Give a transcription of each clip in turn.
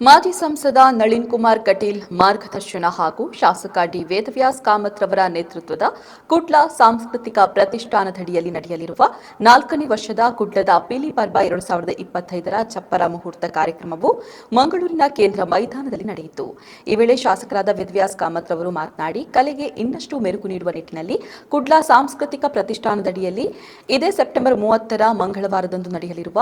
ಮಾಜಿ ಸಂಸದ ನಳಿನ್ ಕುಮಾರ್ ಕಟೀಲ್ ಮಾರ್ಗದರ್ಶನ ಹಾಗೂ ಶಾಸಕ ಡಿ ವೇದವ್ಯಾಸ್ ಕಾಮತ್ ರವರ ನೇತೃತ್ವದ ಕುಡ್ಲ ಸಾಂಸ್ಕೃತಿಕ ಪ್ರತಿಷ್ಠಾನದಡಿಯಲ್ಲಿ ನಡೆಯಲಿರುವ ನಾಲ್ಕನೇ ವರ್ಷದ ಕುಡ್ಲದ ಪೀಲಿ ಪರ್ವ ಎರಡು ಸಾವಿರದ ಇಪ್ಪತ್ತೈದರ ಚಪ್ಪರ ಮುಹೂರ್ತ ಕಾರ್ಯಕ್ರಮವು ಮಂಗಳೂರಿನ ಕೇಂದ್ರ ಮೈದಾನದಲ್ಲಿ ನಡೆಯಿತು. ಈ ವೇಳೆ ಶಾಸಕರಾದ ವೇದವ್ಯಾಸ್ ಕಾಮತ್ ರವರು ಮಾತನಾಡಿ, ಕಲೆಗೆ ಇನ್ನಷ್ಟು ಮೆರುಗು ನೀಡುವ ನಿಟ್ಟಿನಲ್ಲಿ ಕುಡ್ಲಾ ಸಾಂಸ್ಕೃತಿಕ ಪ್ರತಿಷ್ಠಾನದಡಿಯಲ್ಲಿ ಇದೇ ಸೆಪ್ಟೆಂಬರ್ ಮೂವತ್ತರ ಮಂಗಳವಾರದಂದು ನಡೆಯಲಿರುವ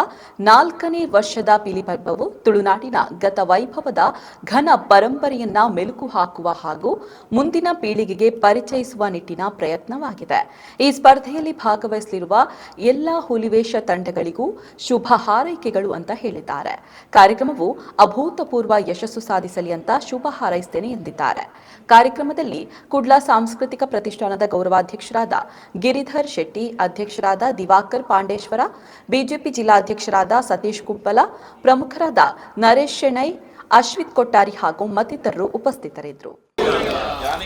ನಾಲ್ಕನೇ ವರ್ಷದ ಪೀಲಿ ಪರ್ವವು ತುಳುನಾಡಿನ ಗತ ವೈಭವದ ಘನ ಪರಂಪರೆಯನ್ನ ಮೆಲುಕು ಹಾಕುವ ಹಾಗೂ ಮುಂದಿನ ಪೀಳಿಗೆಗೆ ಪರಿಚಯಿಸುವ ನಿಟ್ಟಿನ ಪ್ರಯತ್ನವಾಗಿದೆ. ಈ ಸ್ಪರ್ಧೆಯಲ್ಲಿ ಭಾಗವಹಿಸಲಿರುವ ಎಲ್ಲಾ ಹುಲಿವೇಶ ತಂಡಗಳಿಗೂ ಶುಭ ಹಾರೈಕೆಗಳು ಅಂತ ಹೇಳಿದ್ದಾರೆ. ಕಾರ್ಯಕ್ರಮವು ಅಭೂತಪೂರ್ವ ಯಶಸ್ಸು ಸಾಧಿಸಲಿ ಅಂತ ಶುಭ ಹಾರೈಸ್ತೇನೆ ಎಂದಿದ್ದಾರೆ. ಕಾರ್ಯಕ್ರಮದಲ್ಲಿ ಕುಡ್ಲಾ ಸಾಂಸ್ಕೃತಿಕ ಪ್ರತಿಷ್ಠಾನದ ಗೌರವಾಧ್ಯಕ್ಷರಾದ ಗಿರಿಧರ್ ಶೆಟ್ಟಿ, ಅಧ್ಯಕ್ಷರಾದ ದಿವಾಕರ್ ಪಾಂಡೇಶ್ವರ, ಬಿಜೆಪಿ ಜಿಲ್ಲಾಧ್ಯಕ್ಷರಾದ ಸತೀಶ್ ಕುಪ್ಪಲ ಪ್ರಮುಖರಾದ ನರೇಶ್ ಶೆಣೈ ಅಶ್ವಿತ್ ಕೊಟ್ಟಾರಿ ಹಾಗೂ ಮತ್ತಿತರರು ಉಪಸ್ಥಿತರಿದ್ದರು यानि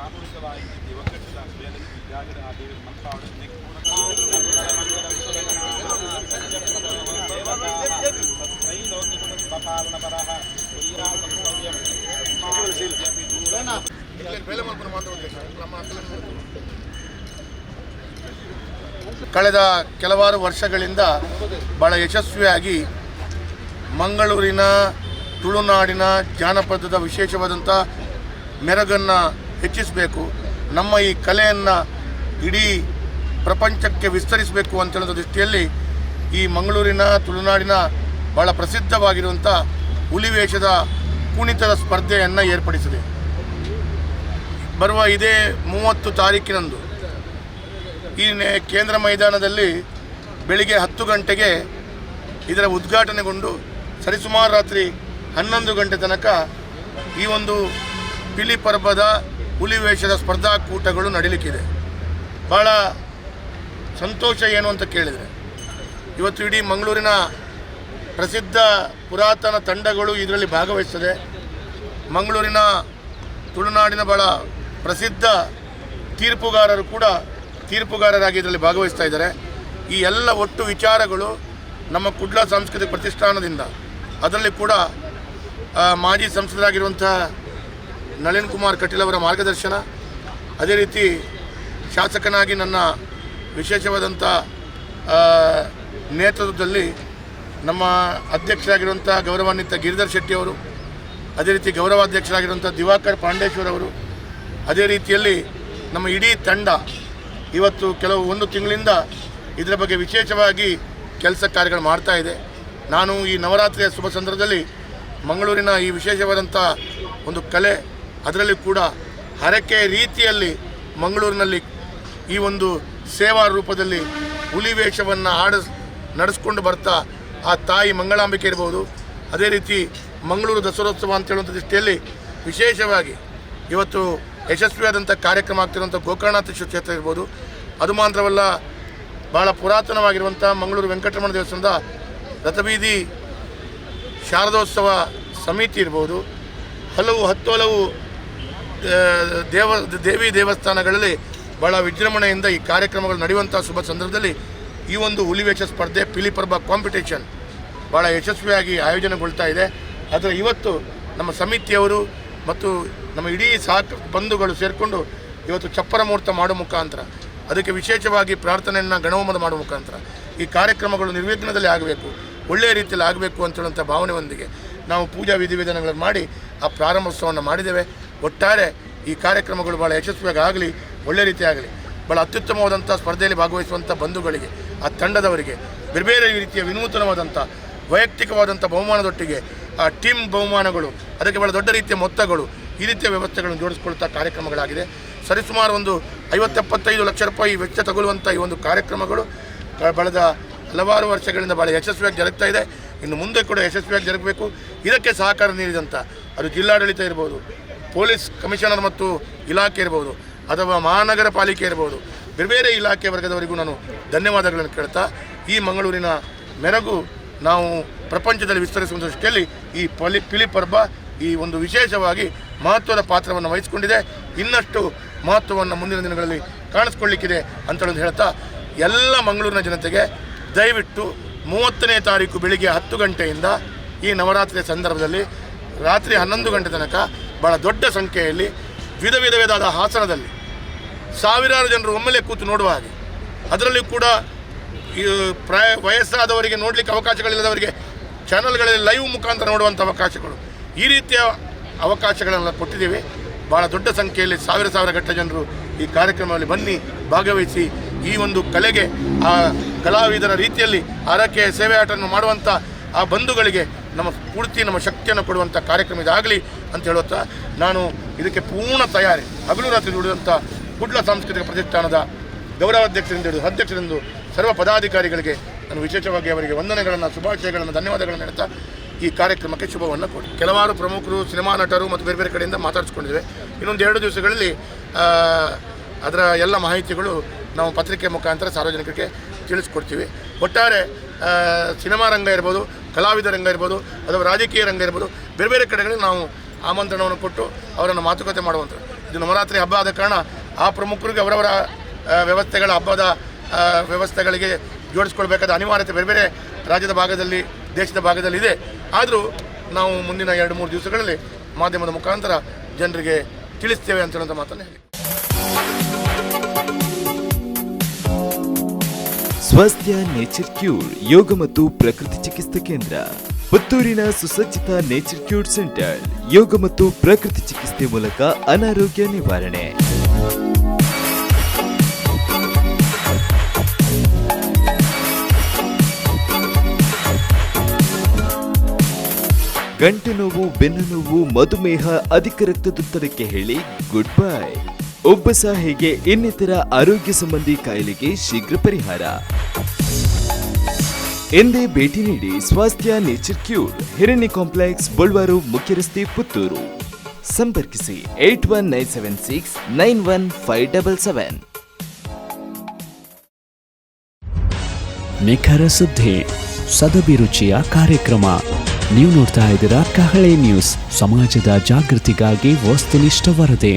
ಸಾಮೂಹಿಕವಾಗಿ ಕ್ರಿಯೆಯಲ್ಲಿ ಈ ಜಾಗದ ಆ ದೇವರ ಮಂತ್ರ ಕಳೆದ ಕೆಲವಾರು ವರ್ಷಗಳಿಂದ ಬಹಳ ಯಶಸ್ವಿಯಾಗಿ ಮಂಗಳೂರಿನ ತುಳುನಾಡಿನ ಜಾನಪದದ ವಿಶೇಷವಾದಂಥ ಮೆರಗನ್ನು ಹೆಚ್ಚಿಸಬೇಕು. ನಮ್ಮ ಈ ಕಲೆಯನ್ನು ಇಡೀ ಪ್ರಪಂಚಕ್ಕೆ ವಿಸ್ತರಿಸಬೇಕು ಅಂತ ಹೇಳೋ ದೃಷ್ಟಿಯಲ್ಲಿ ಈ ಮಂಗಳೂರಿನ, ತುಳುನಾಡಿನ ಬಹಳ ಪ್ರಸಿದ್ಧವಾಗಿರುವಂಥ ಹುಲಿವೇಷದ ಕುಣಿತದ ಸ್ಪರ್ಧೆಯನ್ನು ಏರ್ಪಡಿಸಿದೆ. ಬರುವ ಇದೇ ಮೂವತ್ತು ತಾರೀಕಿನಂದು ಈ ಕೇಂದ್ರ ಮೈದಾನದಲ್ಲಿ ಬೆಳಿಗ್ಗೆ ಹತ್ತು ಗಂಟೆಗೆ ಇದರ ಉದ್ಘಾಟನೆಗೊಂಡು ಸರಿಸುಮಾರು ರಾತ್ರಿ ಹನ್ನೊಂದು ಗಂಟೆ ತನಕ ಈ ಒಂದು ಪಿಲಿ ಪರ್ವದ ಹುಲಿವೇಷದ ಸ್ಪರ್ಧಾಕೂಟಗಳು ನಡೀಲಿಕ್ಕಿದೆ. ಭಾಳ ಸಂತೋಷ ಏನು ಅಂತ ಕೇಳಿದರೆ, ಇವತ್ತು ಇಡೀ ಮಂಗಳೂರಿನ ಪ್ರಸಿದ್ಧ ಪುರಾತನ ತಂಡಗಳು ಇದರಲ್ಲಿ ಭಾಗವಹಿಸ್ತದೆ. ಮಂಗಳೂರಿನ ತುಳುನಾಡಿನ ಭಾಳ ಪ್ರಸಿದ್ಧ ತೀರ್ಪುಗಾರರು ಕೂಡ ತೀರ್ಪುಗಾರರಾಗಿ ಇದರಲ್ಲಿ ಭಾಗವಹಿಸ್ತಾ ಇದ್ದಾರೆ. ಈ ಎಲ್ಲ ಒಟ್ಟು ವಿಚಾರಗಳು ನಮ್ಮ ಕುಡ್ಲ ಸಾಂಸ್ಕೃತಿಕ ಪ್ರತಿಷ್ಠಾನದಿಂದ, ಅದರಲ್ಲಿ ಕೂಡ ಮಾಜಿ ಸಂಸದರಾಗಿರುವಂಥ ನಳಿನ್ ಕುಮಾರ್ ಕಟೀಲ್ ಅವರ ಮಾರ್ಗದರ್ಶನ. ಅದೇ ರೀತಿ ಶಾಸಕನಾಗಿ ನನ್ನ ವಿಶೇಷವಾದಂಥ ನೇತೃತ್ವದಲ್ಲಿ ನಮ್ಮ ಅಧ್ಯಕ್ಷರಾಗಿರುವಂಥ ಗೌರವಾನ್ವಿತ ಗಿರಿಧರ್ ಶೆಟ್ಟಿ ಅವರು, ಅದೇ ರೀತಿ ಗೌರವಾಧ್ಯಕ್ಷರಾಗಿರುವಂಥ ದಿವಾಕರ್ ಪಾಂಡೇಶ್ವರ್ ಅವರು, ಅದೇ ರೀತಿಯಲ್ಲಿ ನಮ್ಮ ಇಡೀ ತಂಡ ಇವತ್ತು ಕೆಲವು ಒಂದು ತಿಂಗಳಿಂದ ಇದರ ಬಗ್ಗೆ ವಿಶೇಷವಾಗಿ ಕೆಲಸ ಕಾರ್ಯಗಳು ಮಾಡ್ತಾ ಇದೆ. ನಾನು ಈ ನವರಾತ್ರಿಯ ಶುಭ ಸಂದರ್ಭದಲ್ಲಿ ಮಂಗಳೂರಿನ ಈ ವಿಶೇಷವಾದಂಥ ಒಂದು ಕಲೆ ಅದರಲ್ಲಿ ಕೂಡ ಹರಕೆ ರೀತಿಯಲ್ಲಿ ಮಂಗಳೂರಿನಲ್ಲಿ ಈ ಒಂದು ಸೇವಾ ರೂಪದಲ್ಲಿ ಹುಲಿ ವೇಷವನ್ನು ಆಡ, ನಡೆಸ್ಕೊಂಡು ಬರ್ತಾ ಆ ತಾಯಿ ಮಂಗಳಾಂಬಿಕೆ ಇರ್ಬೋದು. ಅದೇ ರೀತಿ ಮಂಗಳೂರು ದಸರೋತ್ಸವ ಅಂತ ಹೇಳುವಂಥ ದೃಷ್ಟಿಯಲ್ಲಿ ವಿಶೇಷವಾಗಿ ಇವತ್ತು ಯಶಸ್ವಿಯಾದಂಥ ಕಾರ್ಯಕ್ರಮ ಆಗ್ತಿರುವಂಥ ಗೋಕರ್ಣಾಥ ಕ್ಷೇತ್ರ ಇರ್ಬೋದು. ಅದು ಮಾತ್ರವಲ್ಲ ಭಾಳ ಪುರಾತನವಾಗಿರುವಂಥ ಮಂಗಳೂರು ವೆಂಕಟರಮಣ ದೇವಸ್ಥಾನದ ರಥಬೀದಿ ಶಾರದೋತ್ಸವ ಸಮಿತಿ ಇರ್ಬೋದು. ಹಲವು ಹತ್ತು ಹಲವು ದೇವ, ದೇವಿ ದೇವಸ್ಥಾನಗಳಲ್ಲಿ ಭಾಳ ವಿಜೃಂಭಣೆಯಿಂದ ಈ ಕಾರ್ಯಕ್ರಮಗಳು ನಡೆಯುವಂಥ ಶುಭ ಸಂದರ್ಭದಲ್ಲಿ ಈ ಒಂದು ಹುಲಿವೇಷ ಸ್ಪರ್ಧೆ ಪಿಲಿಪರ್ಬ ಕಾಂಪಿಟೇಷನ್ ಭಾಳ ಯಶಸ್ವಿಯಾಗಿ ಆಯೋಜನೆಗೊಳ್ತಾ ಇದೆ. ಆದರೆ ಇವತ್ತು ನಮ್ಮ ಸಮಿತಿಯವರು ಮತ್ತು ನಮ್ಮ ಇಡೀ ಸಾಕು ಬಂಧುಗಳು ಸೇರಿಕೊಂಡು ಇವತ್ತು ಚಪ್ಪರ ಮುಹೂರ್ತ ಮಾಡೋ ಮುಖಾಂತರ, ಅದಕ್ಕೆ ವಿಶೇಷವಾಗಿ ಪ್ರಾರ್ಥನೆಯನ್ನು ಗಣಹೋಮದ ಮಾಡುವ ಮುಖಾಂತರ ಈ ಕಾರ್ಯಕ್ರಮಗಳು ನಿರ್ವಿಘ್ನದಲ್ಲಿ ಆಗಬೇಕು ಒಳ್ಳೆಯ ರೀತಿಯಲ್ಲಿ ಆಗಬೇಕು ಅಂತ ಹೇಳುವಂಥ ಭಾವನೆಯೊಂದಿಗೆ ನಾವು ಪೂಜಾ ವಿಧಿವಿಧಾನಗಳನ್ನು ಮಾಡಿ ಆ ಪ್ರಾರಂಭೋತ್ಸವವನ್ನು ಮಾಡಿದ್ದೇವೆ. ಒಟ್ಟಾರೆ ಈ ಕಾರ್ಯಕ್ರಮಗಳು ಭಾಳ ಯಶಸ್ವಿಯಾಗಿ ಆಗಲಿ ಒಳ್ಳೆ ರೀತಿಯಾಗಲಿ ಭಾಳ ಅತ್ಯುತ್ತಮವಾದಂಥ ಸ್ಪರ್ಧೆಯಲ್ಲಿ ಭಾಗವಹಿಸುವಂಥ ಬಂಧುಗಳಿಗೆ, ಆ ತಂಡದವರಿಗೆ ಬೇರೆ ಬೇರೆ ರೀತಿಯ ವಿನೂತನವಾದಂಥ, ವೈಯಕ್ತಿಕವಾದಂಥ ಬಹುಮಾನದೊಟ್ಟಿಗೆ, ಆ ಟೀಮ್ ಬಹುಮಾನಗಳು, ಅದಕ್ಕೆ ಭಾಳ ದೊಡ್ಡ ರೀತಿಯ ಮೊತ್ತಗಳು, ಈ ರೀತಿಯ ವ್ಯವಸ್ಥೆಗಳನ್ನು ಜೋಡಿಸಿಕೊಳ್ಳುತ್ತಾ ಕಾರ್ಯಕ್ರಮಗಳಾಗಿದೆ. ಸರಿಸುಮಾರು ಒಂದು ಐವತ್ತೆಪ್ಪತ್ತೈದು ಲಕ್ಷ ರೂಪಾಯಿ ವೆಚ್ಚ ತಗೊಳ್ಳುವಂಥ ಈ ಒಂದು ಕಾರ್ಯಕ್ರಮಗಳು ಬೆಳೆದ ಹಲವಾರು ವರ್ಷಗಳಿಂದ ಭಾಳ ಯಶಸ್ವಿಯಾಗಿ ಜರುಗ್ತಾ ಇದೆ. ಇನ್ನು ಮುಂದೆ ಕೂಡ ಯಶಸ್ವಿಯಾಗಿ ಜರುಗಬೇಕು. ಇದಕ್ಕೆ ಸಹಕಾರ ನೀಡಿದಂಥ, ಅದು ಜಿಲ್ಲಾಡಳಿತ ಇರ್ಬೋದು ಪೊಲೀಸ್ ಕಮಿಷನರ್ ಮತ್ತು ಇಲಾಖೆ ಇರ್ಬೋದು ಅಥವಾ ಮಹಾನಗರ ಪಾಲಿಕೆ ಇರ್ಬೋದು. ಬೇರೆ ಬೇರೆ ಇಲಾಖೆ ವರ್ಗದವರಿಗೂ ನಾನು ಧನ್ಯವಾದಗಳನ್ನು ಕೇಳ್ತಾ, ಈ ಮಂಗಳೂರಿನ ಮೆರಗು ನಾವು ಪ್ರಪಂಚದಲ್ಲಿ ವಿಸ್ತರಿಸುವ ದೃಷ್ಟಿಯಲ್ಲಿ ಈ ಪಲಿ ಪಿಲಿಪ್ ಹಬ್ಬ ಈ ಒಂದು ವಿಶೇಷವಾಗಿ ಮಹತ್ವದ ಪಾತ್ರವನ್ನು ವಹಿಸಿಕೊಂಡಿದೆ. ಇನ್ನಷ್ಟು ಮಹತ್ವವನ್ನು ಮುಂದಿನ ದಿನಗಳಲ್ಲಿ ಕಾಣಿಸ್ಕೊಳ್ಳಿಕ್ಕಿದೆ ಅಂತೇಳಿ ಹೇಳ್ತಾ, ಎಲ್ಲ ಮಂಗಳೂರಿನ ಜನತೆಗೆ ದಯವಿಟ್ಟು ಮೂವತ್ತನೇ ತಾರೀಕು ಬೆಳಿಗ್ಗೆ ಹತ್ತು ಗಂಟೆಯಿಂದ ಈ ನವರಾತ್ರಿಯ ಸಂದರ್ಭದಲ್ಲಿ ರಾತ್ರಿ ಹನ್ನೊಂದು ಗಂಟೆ ತನಕ ಭಾಳ ದೊಡ್ಡ ಸಂಖ್ಯೆಯಲ್ಲಿ ವಿಧ ವಿಧ ವಿಧವಾದ ಹಾಸನದಲ್ಲಿ ಸಾವಿರಾರು ಜನರು ಒಮ್ಮೆಲೆ ಕೂತು ನೋಡುವ ಹಾಗೆ. ಅದರಲ್ಲಿ ಕೂಡ ಪ್ರಾಯ ವಯಸ್ಸಾದವರಿಗೆ ನೋಡಲಿಕ್ಕೆ ಅವಕಾಶಗಳಿಲ್ಲದವರಿಗೆ ಚಾನಲ್ಗಳಲ್ಲಿ ಲೈವ್ ಮುಖಾಂತರ ನೋಡುವಂಥ ಅವಕಾಶಗಳು. ಈ ರೀತಿಯ ಅವಕಾಶಗಳನ್ನು ಕೊಟ್ಟಿದ್ದೇವೆ. ಭಾಳ ದೊಡ್ಡ ಸಂಖ್ಯೆಯಲ್ಲಿ ಸಾವಿರ ಸಾವಿರ ಗಟ್ಟಲೆ ಜನರು ಈ ಕಾರ್ಯಕ್ರಮದಲ್ಲಿ ಬನ್ನಿ, ಭಾಗವಹಿಸಿ ಈ ಒಂದು ಕಲೆಗೆ, ಆ ಕಲಾವಿದರ ರೀತಿಯಲ್ಲಿ ಆರಕ್ಕೆ ಸೇವೆ ಆಟವನ್ನು ಮಾಡುವಂಥ ಆ ಬಂಧುಗಳಿಗೆ ನಮ್ಮ ಪೂರ್ತಿ ನಮ್ಮ ಶಕ್ತಿಯನ್ನು ಕೊಡುವಂಥ ಕಾರ್ಯಕ್ರಮ ಇದಾಗಲಿ. ಅಂತ ಹೇಳುತ್ತಾ ನಾನು ಇದಕ್ಕೆ ಪೂರ್ಣ ತಯಾರಿ. ಹಗಲು ರಾತ್ರಿ ದುಡಿದಂಥ ಕುಡ್ಲ ಸಾಂಸ್ಕೃತಿಕ ಪ್ರತಿಷ್ಠಾನದ ಗೌರವಾಧ್ಯಕ್ಷರಿಂದ ಹಿಡಿದು ಅಧ್ಯಕ್ಷರಿಂದ ಸರ್ವ ಪದಾಧಿಕಾರಿಗಳಿಗೆ ನಾನು ವಿಶೇಷವಾಗಿ ಅವರಿಗೆ ವಂದನೆಗಳನ್ನು, ಶುಭಾಶಯಗಳನ್ನು, ಧನ್ಯವಾದಗಳನ್ನು ಹೇಳ್ತಾ ಈ ಕಾರ್ಯಕ್ರಮಕ್ಕೆ ಶುಭವನ್ನು ಕೊಡಿ ಕೆಲವಾರು ಪ್ರಮುಖರು, ಸಿನಿಮಾ ನಟರು ಮತ್ತು ಬೇರೆ ಬೇರೆ ಕಡೆಯಿಂದ ಮಾತಾಡಿಸ್ಕೊಂಡಿದ್ದೇವೆ ಇನ್ನೊಂದು ಎರಡು ದಿವಸಗಳಲ್ಲಿ ಅದರ ಎಲ್ಲ ಮಾಹಿತಿಗಳು ನಾವು ಪತ್ರಿಕೆ ಮುಖಾಂತರ ಸಾರ್ವಜನಿಕರಿಗೆ ತಿಳಿಸ್ಕೊಡ್ತೀವಿ. ಒಟ್ಟಾರೆ ಸಿನಿಮಾ ರಂಗ ಇರ್ಬೋದು, ಕಲಾವಿದ ರಂಗ ಇರ್ಬೋದು, ಅಥವಾ ರಾಜಕೀಯ ರಂಗ ಇರ್ಬೋದು, ಬೇರೆ ಬೇರೆ ಕಡೆಗಳಲ್ಲಿ ನಾವು ಆಮಂತ್ರಣವನ್ನು ಕೊಟ್ಟು ಅವರನ್ನು ಮಾತುಕತೆ ಮಾಡುವಂಥದ್ದು. ಇದು ನವರಾತ್ರಿ ಹಬ್ಬ ಆದ ಕಾರಣ ಆ ಪ್ರಮುಖರಿಗೆ ಅವರವರ ವ್ಯವಸ್ಥೆಗಳ ಹಬ್ಬದ ವ್ಯವಸ್ಥೆಗಳಿಗೆ ಜೋಡಿಸ್ಕೊಳ್ಬೇಕಾದ ಅನಿವಾರ್ಯತೆ ಬೇರೆ ಬೇರೆ ರಾಜ್ಯದ ಭಾಗದಲ್ಲಿ, ದೇಶದ ಭಾಗದಲ್ಲಿ ಇದೆ. ಆದರೂ ನಾವು ಮುಂದಿನ ಎರಡು ಮೂರು ದಿವಸಗಳಲ್ಲಿ ಮಾಧ್ಯಮದ ಮುಖಾಂತರ ಜನರಿಗೆ ತಿಳಿಸ್ತೇವೆ ಅಂತ ಹೇಳುವಂಥ ಮಾತನ್ನು ಹೇಳಿ. ಸ್ವಾಸ್ಥ್ಯ ನೇಚರ್ ಕ್ಯೂರ್ ಯೋಗ ಮತ್ತು ಪ್ರಕೃತಿ ಚಿಕಿತ್ಸಾ ಕೇಂದ್ರ. ಪುತ್ತೂರಿನ ಸುಸಜ್ಜಿತ ನೇಚರ್ ಕ್ಯೂರ್ ಸೆಂಟರ್, ಯೋಗ ಮತ್ತು ಪ್ರಕೃತಿ ಚಿಕಿತ್ಸೆ ಮೂಲಕ ಅನಾರೋಗ್ಯ ನಿವಾರಣೆ. ಗಂಟು ನೋವು, ಬೆನ್ನು ನೋವು, ಮಧುಮೇಹ, ಅಧಿಕ ರಕ್ತದೊತ್ತಡಕ್ಕೆ ಹೇಳಿ ಗುಡ್ ಬೈ. ಒಬ್ಬ ಹೇಗೆ ಇನ್ನಿತರ ಆರೋಗ್ಯ ಸಂಬಂಧಿ ಕಾಯಿಲೆಗೆ ಶೀಘ್ರ ಪರಿಹಾರ. ಎಂದೇ ಭೇಟಿ ನೀಡಿ Swasthya nature cure. Hiranya complex ಬಳ್ವಾರು ಮುಖ್ಯ ರಸ್ತೆ ಪುತ್ತೂರು. ಸಂಪರ್ಕಿಸಿ eight one nine seven six nine one five double seven. ನಿಖರ ಸುದ್ದಿ ಸದಭಿರುಚಿಯ ಕಾರ್ಯಕ್ರಮ. ನೀವು ನೋಡ್ತಾ ಇದ್ದೀರಾ ಕಹಳೆ ನ್ಯೂಸ್. ಸಮಾಜದ ಜಾಗೃತಿಗಾಗಿ ವಸ್ತುನಿಷ್ಠ ವರದಿ.